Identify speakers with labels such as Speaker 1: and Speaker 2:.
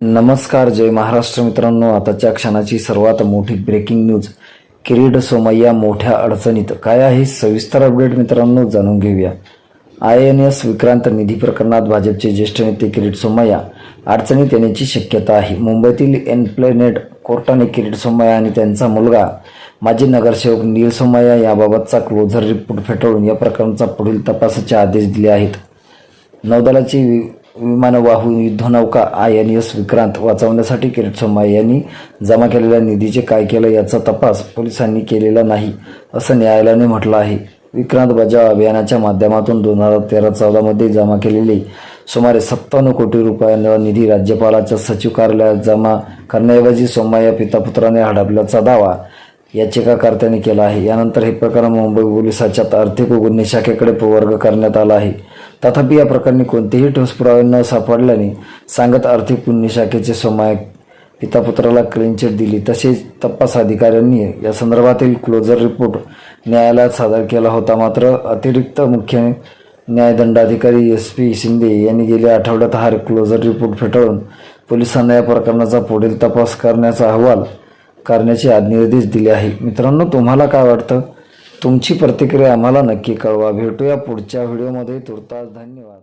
Speaker 1: नमस्कार जय महाराष्ट्र मित्रांनो. आताच्या क्षणाची सर्वात मोठी ब्रेकिंग न्यूज किरीट सोमय्या मोठ्या अडचणीत. काय आहे? सविस्तर अपडेट मित्रांनो जाणून घेऊया. आय एन एस विक्रांत निधी प्रकरणात भाजपचे ज्येष्ठ नेते किरीट सोमय्या अडचणीत येण्याची शक्यता आहे. मुंबईतील एनप्लेनेट कोर्टाने किरीट सोमय्या आणि त्यांचा मुलगा माजी नगरसेवक नील सोमय्या याबाबतचा क्लोजर रिपोर्ट फेटाळून या प्रकरणाचा पुढील तपासाचे आदेश दिले आहेत. नौदलाची विमानवाहू युद्धनौका आय एन एस विक्रांत वाचवण्यासाठी किरीट सोमा यांनी जमा केलेल्या निधीचे काय केलं याचा तपास पोलिसांनी केलेला नाही असं न्यायालयाने म्हटलं आहे. विक्रांत बचाव अभियानाच्या माध्यमातून दोन हजार तेरा चौदामध्ये जमा केलेले सुमारे सत्तावन्न कोटी रुपयांचा निधी राज्यपालाच्या सचिव कार्यालयात जमा करण्याऐवजी सोमय्या पितापुत्राने हडपल्याचा दावा याचिकाकर्त्यांनी केला आहे. यानंतर हे प्रकरण मुंबई पोलिसाच्या आर्थिक गुन्हे शाखेकडे प्रवर्ग करण्यात आला आहे. तथापि या प्रकरणी कोणतेही ठोस पुरावे न सापडल्याने सांगत आर्थिक गुन्हे शाखेचे समायक पितापुत्राला क्लीन चिट दिली. तसेच तपास अधिकाऱ्यांनी या संदर्भातील क्लोजर रिपोर्ट न्यायालयात सादर केला होता. मात्र अतिरिक्त मुख्य न्यायदंडाधिकारी एस पी शिंदे यांनी गेल्या आठवड्यात हा क्लोजर रिपोर्ट फेटाळून पोलिसांना या प्रकरणाचा पुढील तपास करण्याचा अहवाल करण्याचे निर्देश दिले आहे. मित्रांनो तुम्हाला काय वाटतं? तुमची प्रतिक्रिया आम्हाला नक्की कळवा. भेटूया पुढच्या व्हिडिओमध्ये. तुर्तास धन्यवाद.